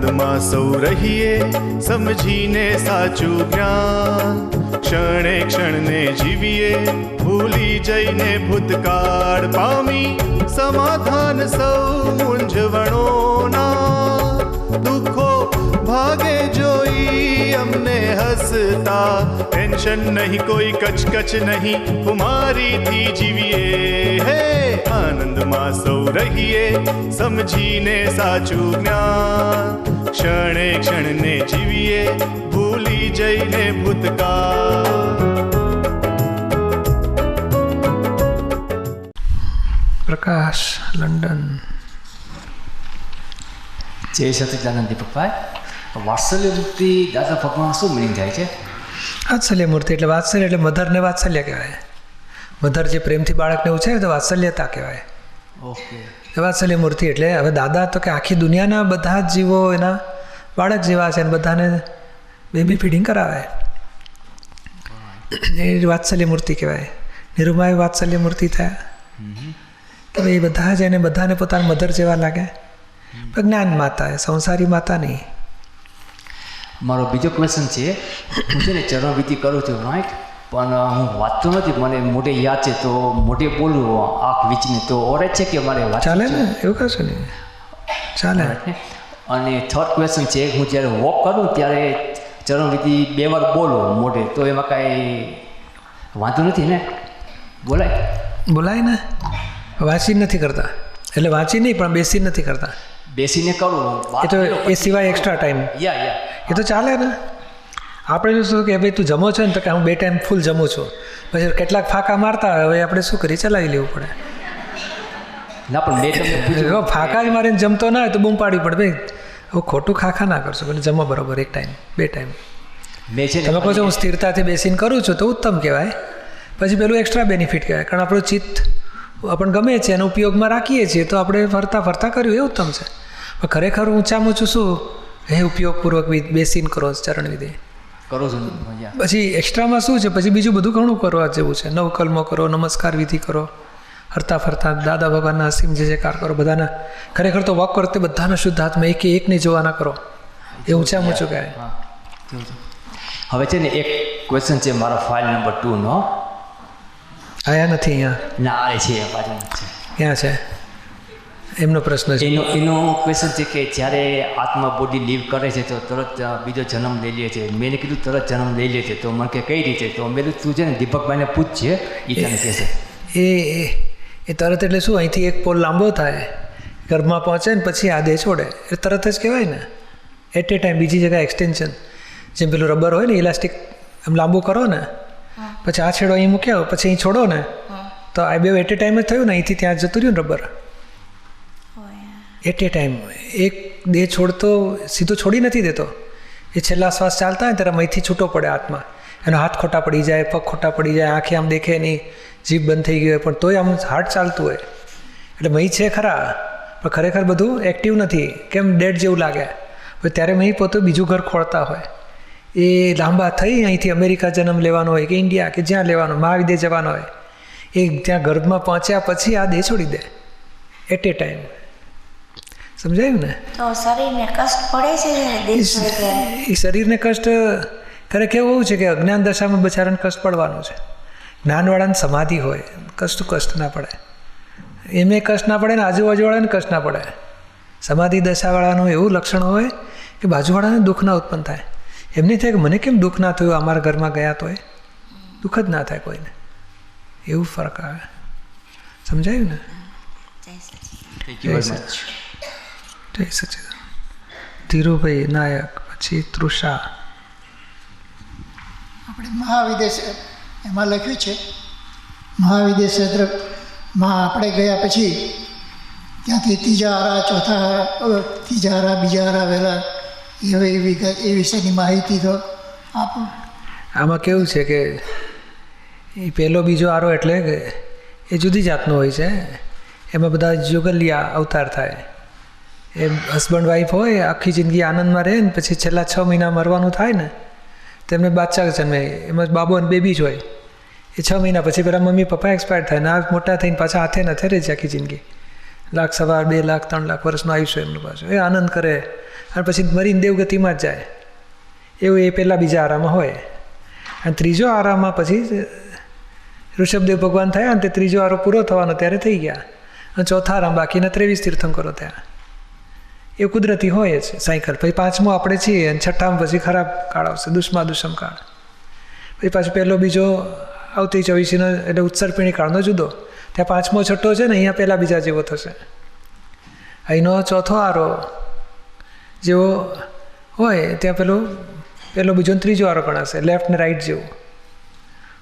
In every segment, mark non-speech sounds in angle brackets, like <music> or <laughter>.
આનંદમાં સૌ રહીએ, સમજીને સાચું જ્ઞાન. ક્ષણે ક્ષણને જીવીએ, ભૂલી જઈને ભૂતકાળ પામી, સમાધાન સૌ મૂંઝવણોના દુઃખો ભાગે જોઈ અમને હસતા. ટેન્શન નહીં, કોઈ કચકચ નહીં, કુમારીથી જીવીએ. હે આનંદમાં સૌ રહીએ સમજીને સાચું જ્ઞાન. ક્ષણે ક્ષણને જીવીએ ભૂલી જઈને ભૂતકાળ. પ્રકાશ લંડન. જય સચિદાનંદ દીપકભાઈ. વાત્સલ્ય મૂર્તિ દાદા ભગવાન શું મિનિંગ થાય છે? વાત્સલ્ય મૂર્તિ એટલે વાત્સલ્ય એટલે મધરને વાત્સલ્ય કહેવાય. મધર જે પ્રેમથી બાળકને ઉછેરે તો વાત્સલ્યતા કહેવાય. ઓકે. વાત્સલ્ય મૂર્તિ એટલે હવે દાદા તો કે આખી દુનિયાના બધા જ જીવો એના બાળક જેવા છે અને બધાને બેબી ફીડિંગ કરાવે. એ જ વાત્સલ્ય મૂર્તિ કહેવાય. નિરૂમાએ વાત્સલ્ય મૂર્તિ થયા. કે ભાઈ બધા જ એને બધાને પોતાના મધર જેવા લાગે. જ્ઞાન માતા એ સંસારી માતા નહીં. મારો બીજો ક્વેશ્ચન છે. હું છે ને ચરણવિધિ કરું છું રાઈટ પણ હું વાંચતો નથી. મને મોઢે યાદ છે તો મોઢે બોલું આંખ વીચને તો ઓરે છે કે મારે ચાલે ને? એવું કહેશો ને? ચાલે. અને થર્ડ ક્વેશ્ચન છે હું જ્યારે વોક કરું ત્યારે ચરણવિધિ બે વાર બોલું મોઢે. તો એમાં કાંઈ વાંધો નથી ને? બોલાય. બોલાય ને? વાંચી નથી કરતા. એટલે વાંચી નહીં પણ બેસી નથી કરતા. બેસીને કરું. એ તો એ સિવાય એક્સ્ટ્રા ટાઈમ યા યા એ તો ચાલે ને? આપણે શું કે ભાઈ તું જમો છો ને તો કે હું બે ટાઈમ ફૂલ જમું છું. પછી કેટલાક ફાંકા મારતા હોય હવે આપણે શું કરી? ચલાવી લેવું પડે. ના પણ બે ફાંકા જ મારીને જમતો ના હોય તો બૂમ પાડવી પડે. ભાઈ હવે ખોટું ખાખા ના કરશો. એટલે જમો બરોબર એક ટાઈમ બે ટાઈમ. મેં છે તમે કહો છો હું સ્થિરતાથી બેસીને કરું છું તો ઉત્તમ કહેવાય. પછી પેલું એક્સ્ટ્રા બેનિફિટ કહેવાય. કારણ આપણું ચિત્ત આપણને ગમે છે એનો ઉપયોગમાં રાખીએ છીએ તો આપણે ફરતા ફરતા કર્યું એ ઉત્તમ છે. પણ ખરેખર ઊંચામાં ઊંચું શું? હે ઉપયોગપૂર્વક બેસીને કરો ચરણ વિધિ. કરું છો પછી એક્સ્ટ્રામાં શું છે? પછી બીજું બધું ઘણું કરવા જેવું છે. નવકલ્મો કરો નમસ્કાર વિધિ કરો હરતા ફરતા દાદા ભગવાનના અસીમ જે કાર કરો બધાના. ખરેખર તો વોક કરતે બધાના શુદ્ધ હાથમાં એક એકને જોવાના કરો. એ ઊંચા ઊંચું કહેવાય. હા જોઉં છું. હવે છે ને એક ક્વેશ્ચન છે મારા ફાઇલ નંબર ટુનો આયા નથી અહીંયા. ના આ છે. ક્યાં છે? એમનો પ્રશ્ન છે. એનો એનો ક્વેશ્ચન છે કે જ્યારે આત્મા બોડી લીવ કરે છે તો તરત બીજો જન્મ લઈ લે છે. મેં કીધું તરત જન્મ લઈ લે છે. તો મને કે કઈ રીતે? તો મેં તું છે ને દીપકભાઈને પૂછજે એ તને કહેશે. એ એ- એ તરત એટલે શું? અહીંથી એક પોલ લાંબો થાય ઘરમાં પહોંચે ને પછી આ દે છોડે. એ તરત જ કહેવાય ને. એટ એ ટાઈમ બીજી જગ્યાએ એક્સટેન્શન જેમ પેલું રબર હોય ને ઇલાસ્ટિક આમ લાંબુ કરો ને પછી આ છેડો અહીં મૂક્યો પછી અહીં છોડો ને તો આ બે એટ એ ટાઈમ જ થયું ને અહીંથી ત્યાં જતું રહ્યું ને રબર એટ એ ટાઈમ એક દેહ છોડતો, સીધો છોડી નથી દેતો. એ છેલ્લા શ્વાસ ચાલતા હોય ત્યારે અહીંથી છૂટો પડે હાથમાં એનો હાથ ખોટા પડી જાય, પગ ખોટા પડી જાય, આંખે આમ દેખે નહીં, જીભ બંધ થઈ ગઈ હોય, પણ તોય આમ હાર્ટ ચાલતું હોય. એટલે મહી છે ખરા, પણ ખરેખર બધું એક્ટિવ નથી. કેમ ડેડ જેવું લાગે? હવે ત્યારે મહી પોતે બીજું ઘર ખોળતા હોય. એ લાંબા થઈ અહીંથી અમેરિકા જન્મ લેવાનો હોય, કે ઇન્ડિયા, કે જ્યાં લેવાનો મહાવિદ્ય જવાનો હોય. એ ત્યાં ગર્ભમાં પહોંચ્યા પછી આ દેહ છોડી દે. એટ એ ટાઈમ સમજાયું ને? તો શરીરને કષ્ટ પડે છે એ શરીરને કષ્ટ ખરે કેવું એવું છે કે અજ્ઞાન દશામાં બચારાને કષ્ટ પડવાનું છે. જ્ઞાનવાળાને સમાધિ હોય કશું કષ્ટ ના પડે. એમને કષ્ટ ના પડે ને આજુબાજુવાળાને કષ્ટ ના પડે. સમાધિ દશાવાળાનું એવું લક્ષણ હોય કે બાજુવાળાને દુઃખ ના ઉત્પન્ન થાય. એમને થાય કે મને કેમ દુઃખ ના થયું અમારા ઘરમાં ગયા તોય. દુઃખ જ ના થાય કોઈને. એવું ફરક આવે. સમજાયું ને. થેન્ક યુ વેરી મચ જય સચિદાન ધીરુભાઈ નાયક પછી તૃષા. આપણે મહાવિદેશ એમાં લખ્યું છે મહાવિદેશ ક્ષેત્રમાં આપણે ગયા પછી ત્યાંથી ત્રીજા હારા ચોથા હારા ત્રીજા હારા બીજા હારા વહેલા એવી ક- એ વિશેની માહિતી તો આપો. આમાં કેવું છે કે એ પહેલો બીજો આરો એટલે કે એ જુદી જાતનો હોય છે. એમાં બધા જુગલિયા અવતાર થાય. એ હસબન્ડ વાઈફ હોય, આખી જિંદગી આનંદમાં રહે ને પછી છેલ્લા છ મહિના મરવાનું થાય ને, તેમને બાદશાહ જન્મે. એમાં બાબો અને બેબી જ હોય. એ છ મહિના પછી પેલા મમ્મી, પપ્પા એક્સપાયર થાય ને આ મોટા થઈને પાછા હાથે નાથે રહે છે આખી જિંદગી. લાખ સવાર, બે લાખ, ત્રણ લાખ વર્ષનું આયુષ્ય એમનું પાછું. એ આનંદ કરે. અને પછી મરીને દેવગતિમાં જ જાય. એવું એ પહેલાં બીજા આરામાં હોય. અને ત્રીજો આરામાં પછી ઋષભદેવ ભગવાન થયા અને તે ત્રીજો આરો પૂરો થવાનો, ત્યારે થઈ ગયા. અને ચોથા આરામ બાકીના ત્રેવીસ તીર્થંકરો થયા. એ કુદરતી હોય જ સાયકલ. પછી પાંચમો આપણે છીએ અને છઠ્ઠામાં પછી ખરાબ કાળ આવશે દુષ્મા દુષ્મ કાળ. પછી પાછો પહેલો બીજો આવતી ચોવીસીનો એટલે ઉત્સર્પિણી કાળનો જુદો. ત્યાં પાંચમો, છઠ્ઠો છે ને, અહીંયા પહેલાં બીજા જેવો થશે. અહીંનો ચોથો આરો જેવો હોય, ત્યાં પેલો પેલો બીજો ત્રીજો આરો ગણાશે લેફ્ટ ને રાઈટ જેવો.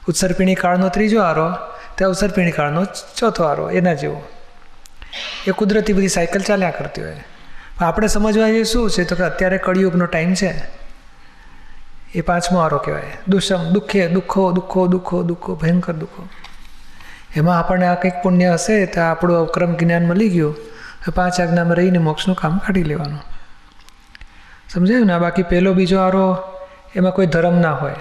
ઉત્સર્પિણી કાળનો ત્રીજો આરો, ત્યાં ઉત્સર્પિણી કાળનો ચોથો આરો, એના જેવો. એ કુદરતી બધી સાયકલ ચાલ્યા કરતી હોય. આપણે સમજવા જે શું છે? તો કે અત્યારે કળિયુગનો ટાઈમ છે. એ પાંચમો આરો કહેવાય. દુષ્મ દુઃખે, દુઃખો દુઃખો દુઃખો દુઃખો, ભયંકર દુઃખો. એમાં આપણને આ કંઈક પુણ્ય હશે તો આપણું અક્રમ જ્ઞાન મળી ગયું. હવે પાંચ આજ્ઞામાં રહીને મોક્ષનું કામ કાઢી લેવાનું. સમજાયું ને? બાકી પહેલો બીજો આરો એમાં કોઈ ધર્મ ના હોય.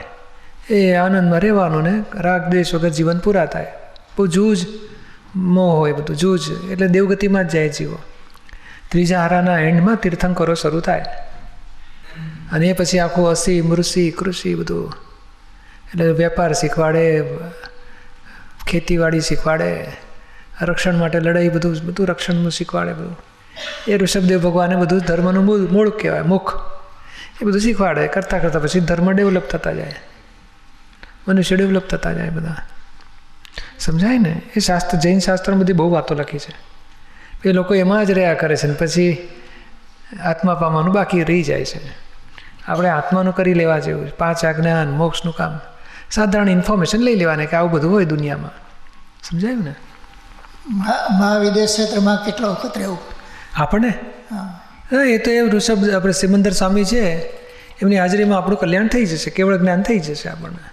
એ આનંદમાં રહેવાનું ને? રાગ દેશ વગર જીવન પૂરા થાય. બહુ જૂજ મોહ હોય બધું, જૂજ. એટલે દેવગતિમાં જ જાય જીવો. ત્રીજા હારાના એન્ડમાં તીર્થંકરો શરૂ થાય. અને એ પછી આખું અસી મૃષિ કૃષિ બધું. એટલે વેપાર શીખવાડે, ખેતીવાડી શીખવાડે, રક્ષણ માટે લડાઈ બધું બધું રક્ષણનું શીખવાડે બધું. એ ઋષભદેવ ભગવાને બધું ધર્મનું મૂળ મૂળ કહેવાય, મુખ. એ બધું શીખવાડે, કરતાં કરતાં પછી ધર્મ ડેવલપ થતા જાય. મનુષ્ય ડેવલપ થતા જાય બધા. સમજાય ને? એ શાસ્ત્ર, જૈન શાસ્ત્રમાં બધી બહુ વાતો લખી છે. એ લોકો એમાં જ રહ્યા કરે છે ને પછી આત્મા પામવાનું બાકી રહી જાય છે. આપણે આત્માનું કરી લેવા જેવું છે. પાંચ આજ્ઞાન મોક્ષનું કામ. સાધારણ ઇન્ફોર્મેશન લઈ લેવાના કે આવું બધું હોય દુનિયામાં. સમજાયું ને? મહા- મહાવિદેશ ક્ષેત્રમાં કેટલો વખત રહેવું? આપણને? હા. હા એ તો એ ઋષભ આપણે સિમંદર સ્વામી છે. એમની હાજરીમાં આપણું કલ્યાણ થઈ જશે. કેવળ જ્ઞાન થઈ જશે આપણને.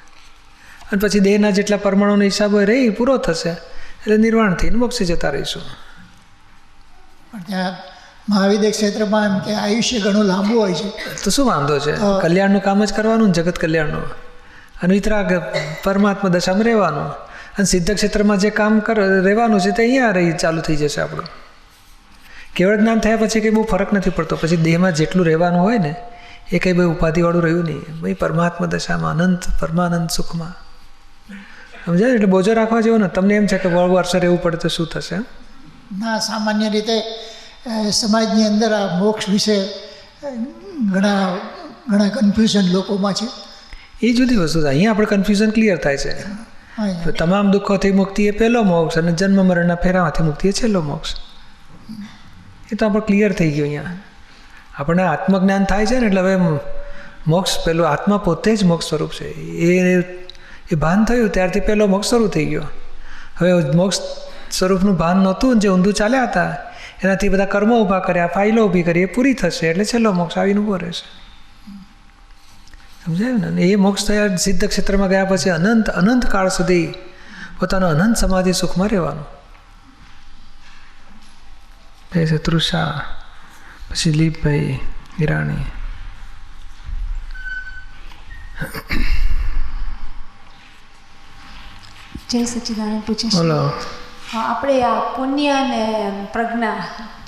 અને પછી દેહના જેટલા પરમાણુનો હિસાબ હોય રહી પૂરો થશે. એટલે નિર્વાણ થઈને મોક્ષે જતા રહીશું. પણ ત્યાં મહાવિદેશ ક્ષેત્રમાં એમ કે આયુષ્ય ઘણું લાંબુ હોય છે. તો શું વાંધો છે? કલ્યાણનું કામ જ કરવાનું ને જગત કલ્યાણનું? અને વિતરાગ પરમાત્મા દશામાં રહેવાનું? અને સિદ્ધ ક્ષેત્રમાં જે કામ કર રહેવાનું છે તે અહીંયા રહી ચાલુ થઈ જશે આપણું? કેવળ જ્ઞાન થયા પછી કંઈ બહુ ફરક નથી પડતો. પછી દેહમાં જેટલું રહેવાનું હોય ને એ કંઈ બહુ ઉપાધિવાળું રહ્યું નહીં. ભાઈ પરમાત્મા દશામાં અનંત પરમાનંદ સુખમાં. સમજાય? એટલે બોજો રાખવા જેવો ને. તમને એમ છે કે વર્ષે રહેવું પડે તો શું થશે? ના સામાન્ય રીતે સમાજની અંદર આ મોક્ષ વિશે ઘણા ઘણા કન્ફ્યુઝન લોકોમાં છે. એ જુદી વસ્તુ છે. અહીંયા આપણે કન્ફ્યુઝન ક્લિયર થાય છે. તમામ દુઃખોથી મુક્તિ એ પહેલો મોક્ષ અને જન્મ મરણના ફેરામાંથી મુક્તિ એ છેલ્લો મોક્ષ. એ તો આપણે ક્લિયર થઈ ગયું અહીંયા. આપણને આત્મજ્ઞાન થાય છે ને એટલે હવે મોક્ષ પહેલો આત્મા પોતે જ મોક્ષ સ્વરૂપ છે. એ એ ભાન થયું ત્યારથી પહેલો મોક્ષ શરૂ થઈ ગયો. હવે મોક્ષ સ્વરૂપનું ભાન નહોતું જે ઊંધું ચાલ્યા હતા એનાથી બધા કર્મો ઊભા કર્યા ફાઇલો ઊભી કરી એ પૂરી થશે એટલે છેલ્લો મોક્ષ આવીને ઊભો રહેશે. સમજાયું ને? એ મોક્ષ થયા સિદ્ધ ક્ષેત્રમાં ગયા પછી અનંત અનંત કાળ સુધી પોતાનો અનંત સમાધિ સુખમાં રહેવાનું. એ છે તૃષા પછી લીપભાઈ હિરાણી જય સચિદાનંદ પૂછે બોલો. આપણે આ પુણ્ય અને પ્રજ્ઞા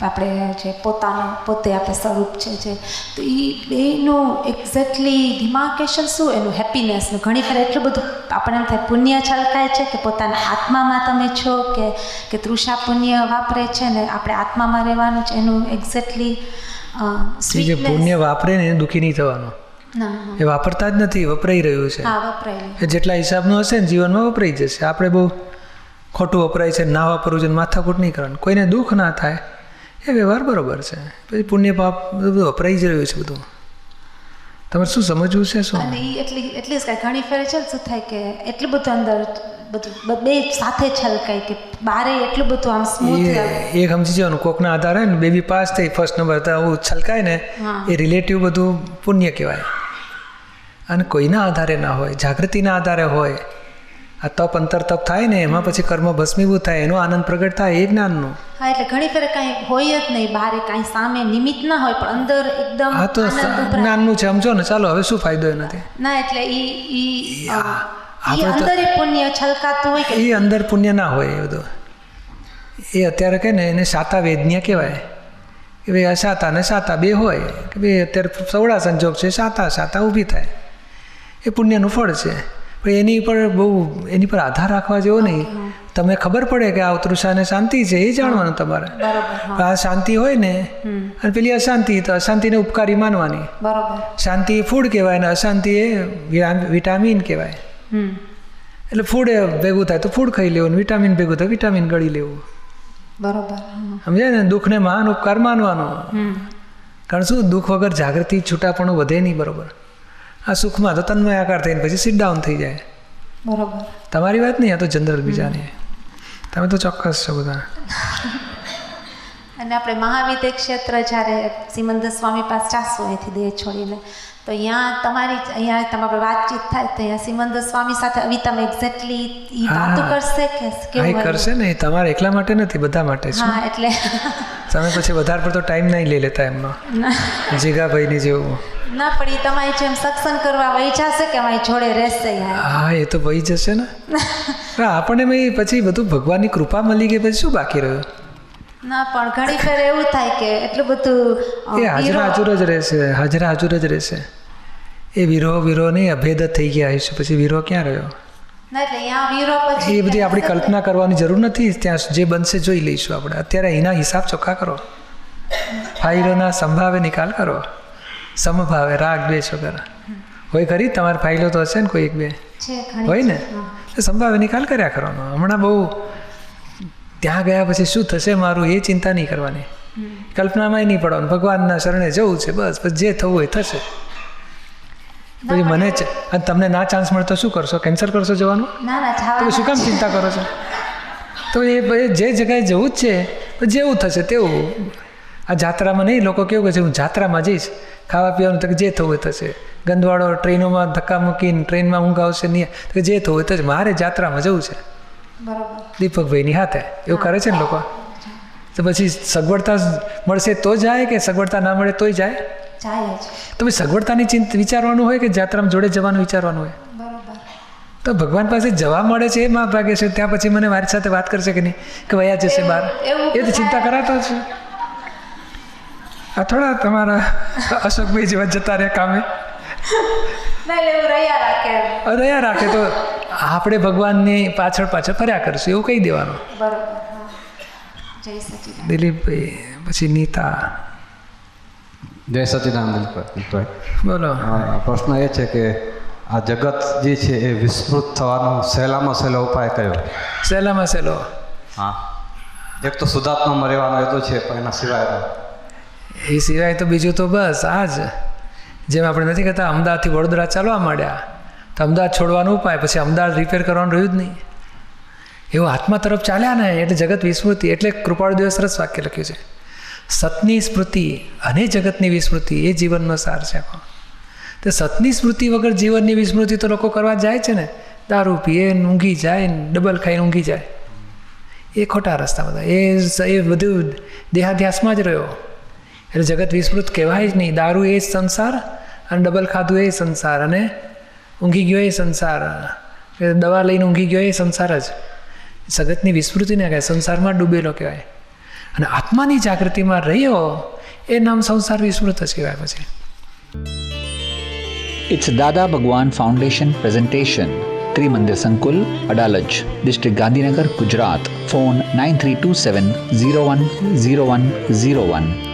આપણે જે પોતાનું પોતે આપણે સ્વરૂપ છે જે તો એ બેનું એક્ઝેક્ટલી ડિમાર્કેશન શું? એનું હેપીનેસનું ઘણી વાર એટલું બધું આપણને એમ થાય પુણ્ય છલકાય છે કે પોતાના આત્મામાં તમે છો કે કે તૃષા પુણ્ય વાપરે છે ને આપણે આત્મામાં રહેવાનું છે એનું એક્ઝેક્ટલી જે પુણ્ય વાપરે ને એને દુઃખી નહીં થવાનું. એ વાપરતા જ નથી વપરાઈ રહ્યું છે. જેટલા હિસાબનું હશે ને જીવનમાં વપરાઈ જશે. આપણે બહુ ખોટું વપરાય છે ના વાપરવું છે માથાકૂટ નહીં કરવાનું. કોઈને દુઃખ ના થાય એ વ્યવહાર બરોબર છે. પછી પુણ્ય પાપ બધું વપરાઈ જ રહ્યું છે બધું. તમારે શું સમજવું છે શું? એટલી એટલી જ કાંઈ ઘણી ફેરે છે શું થાય કે એટલું બધું અંદર બધું બે સાથે છલકાય કે બારે એટલું બધું આમ સ્મૂથ એ સમજી જવાનું કોકના આધારે ને બેબી પાસ થઈ ફર્સ્ટ નંબર તો આવું છલકાય ને એ રિલેટિવ બધું પુણ્ય કહેવાય. અને કોઈના આધારે ના હોય જાગૃતિના આધારે હોય આ તપ અંતર તપ થાય ને એમાં પછી કર્મ ભસ્મીભૂત થાય એનો આનંદ પ્રગટ થાય એ જ્ઞાનનો. હા એટલે ઘણી ફેર કાંઈ હોય જ નહીં બારે કાંઈ સામે નિમિત્ત ના હોય પણ અંદર એકદમ હા તો જ્ઞાનનું છે સમજો ને ચાલો હવે શું ફાયદો એનાથી? ના એટલે ઈ ઈ અંદર પુણ્ય છલકાતું હોય કે એ અંદર પુણ્ય ના હોય એ બધું. એ અત્યારે કહે ને એને સાતા વેદન્ય કહેવાય. કે ભાઈ અશાતા ને સાતા બે હોય. કે ભાઈ અત્યારે સવડા સંજોગ છે સાતા સાતા ઊભી થાય. એ પુણ્યનું ફળ છે. પણ એની પર બહુ એની પર આધાર રાખવા જેવો નહીં. તમને ખબર પડે કે આ તૃષાને શાંતિ છે એ જાણવાનું તમારે. આ શાંતિ હોય ને અને પેલી અશાંતિ તો અશાંતિને ઉપકારી માનવાની. શાંતિ એ ફૂડ કહેવાય અને અશાંતિ એ વિટામિન કહેવાય. એટલે ફૂડ ભેગું થાય તો ફૂડ ખાઈ લેવું વિટામિન ભેગું થાય વિટામિન ગળી લેવું. બરોબર. સમજાય ને? દુઃખને મહાન ઉપકાર માનવાનો. કારણ શું? દુઃખ વગર જાગૃતિ છૂટાપણું વધે નહીં બરોબર. આ સુખમાં તો તન્મય આકાર થઈને પછી સીટ ડાઉન થઈ જાય. બરોબર. તમારી વાત નહીં આ તો જનરલ બીજાની. તમે તો ચોક્કસ છો બધા. અને આપણે મહાવિદ્ય ક્ષેત્ર જ્યારે સિમંદર સ્વામી પાસે જાશું અહીંથી દેહ છોડીને તો અહીંયા તમારી અહીંયા તમારી વાતચીત થાય તો અહીંયા સિમંદર સ્વામી સાથે અવિતામ એક્ઝેક્ટલી એ વાતો કરશે કે કેવું કરશે ને તમારે એકલા માટે નથી બધા માટે છે હા એટલે તમે પછી વધારે પડતો ટાઈમ નહીં લઈ લેતા એમનો. જીગાભાઈની જેવું. ના પણ એ તમારી જેમ સત્સંગ કરવા વહી જશે કે અમારી જોડે રહેશે હા એ તો વહી જશે ને. <laughs> આપણને મેં પછી બધું ભગવાનની કૃપા મળી ગઈ પછી શું બાકી રહ્યું? ના પણ ઘણી ફેર એવું થાય કે એટલું બધું એ હાજરા હાજર જ રહેશે હાજરા હાજર જ રહેશે. એ વીરો વીરો નહીં અભેદ જ થઈ ગયા છે પછી વીરો ક્યાં રહ્યો? એ બધી આપણી કલ્પના કરવાની જરૂર નથી. ત્યાં જે બનશે જોઈ લઈશું આપણે. અત્યારે એના હિસાબ ચોખ્ખા કરો. ફાઇલોના સંભાવે નિકાલ કરો. સમભાવે રાગ દ્વેષ વગર. હોય ખરી? તમારી ફાઇલો તો હશે ને કોઈ એક બે? હોય ને? સંભાવે નિકાલ કર્યા કરવાનો. હમણાં બહુ ત્યાં ગયા પછી શું થશે? મારું એ ચિંતા નહીં કરવાની. કલ્પનામાં નહીં પડવાનું. ભગવાનના શરણે જવું છે બસ. પછી જે થવું હોય થશે. પછી મને અને તમને ના ચાન્સ મળે તો શું કરશો? કેન્સલ કરશો જવાનું? તો શું કામ ચિંતા કરો છો? તો એ એ જે જગ્યાએ જવું જ છે જેવું થશે તેવું. આ જાત્રામાં નહીં લોકો કેવું કહે છે હું જાત્રામાં જઈશ. ખાવા પીવાનું તો જે થવું એ થશે. ગંદવાળો ટ્રેનોમાં ધક્કા મૂકીને ટ્રેનમાં ઊંઘ આવશે નહીં તો જે થવું હોય થશે. મારે જાત્રામાં જવું છે. દીપકભાઈની હાથે. એવું કરે છે ને લોકો? તો પછી સગવડતા મળશે તો જાય કે સગવડતા ના મળે તોય જાય? તો પછી સગવડતાની ચિંતા વિચારવાનું હોય કે જાત્રામાં જોડે જવાનું વિચારવાનું હોય? તો ભગવાન પાસે જવા મળે છે એ મા ભાગે છે. ત્યાં પછી મને મારી સાથે વાત કરશે કે નહીં? કે વયા જશે બહાર. એ તો ચિંતા કરાતા છે. આ થોડા તમારા અશોકભાઈ જેવા જતા રહે કામે. રહ્યા રાખે. તો આપણે ભગવાનની પાછળ પાછળ ફર્યા કરશું એવું કહી દેવાનું. બરોબર હા. જય સચિદાનંદ. દિલીપભાઈ પછી નીતા. જય સચિદાન દિલીપભાઈ. બોલો. પ્રશ્ન એ છે કે આ જગત જે છે એ વિસ્તૃત થવાનો સહેલામાં સહેલો ઉપાય કયો? સહેલામાં સહેલો. હા. એક તો શુદ્ધાત્મામાં રહેવાનો એ તો છે પણ એના સિવાય એ સિવાય તો બીજું તો બસ આ જ. જેમ આપણે નથી કહેતા, અમદાવાદથી વડોદરા ચાલવા માંડ્યા. તો અમદાવાદ છોડવાનો ઉપાય, પછી અમદાવાદ રિપેર કરવાનું રહ્યું જ નહીં. એવું આત્મા તરફ ચાલ્યા ને, એટલે જગત વિસ્મૃતિ, એટલે કૃપાળદેવે સરસ વાક્ય લખ્યું છે. સતની સ્મૃતિ અને જગતની વિસ્મૃતિ એ જીવનનો સાર છે તો સતની સ્મૃતિ વગર જીવનની વિસ્મૃતિ તો લોકો કરવા જાય છે ને, દારૂ પીએ, ઊંઘી જાય, ડબલ ખાઈને ઊંઘી જાય. એ ખોટા રસ્તા બધા. એ એ બધું દેહાધ્યાસમાં જ રહ્યો. એટલે જગત વિસ્મૃત કહેવાય જ નહીં દારૂ એ સંસાર અને ડબલ ખાધું એ સંસાર અને ઊંઘી ગયો એ સંસાર દવા લઈને ઊંઘી ગયો એ સંસાર જ જગતની વિસ્મૃતિ ના કહેવાય સંસારમાં ડૂબેલો કહેવાય અને આત્માની જાગૃતિમાં રહ્યો એ નામ સંસાર વિસ્મૃત જ કહેવાય પછી It's Dada Bhagwan Foundation presentation. Trimandir Sankul, Adalaj, District Gandhinagar, Gujarat. Phone 9327 010101.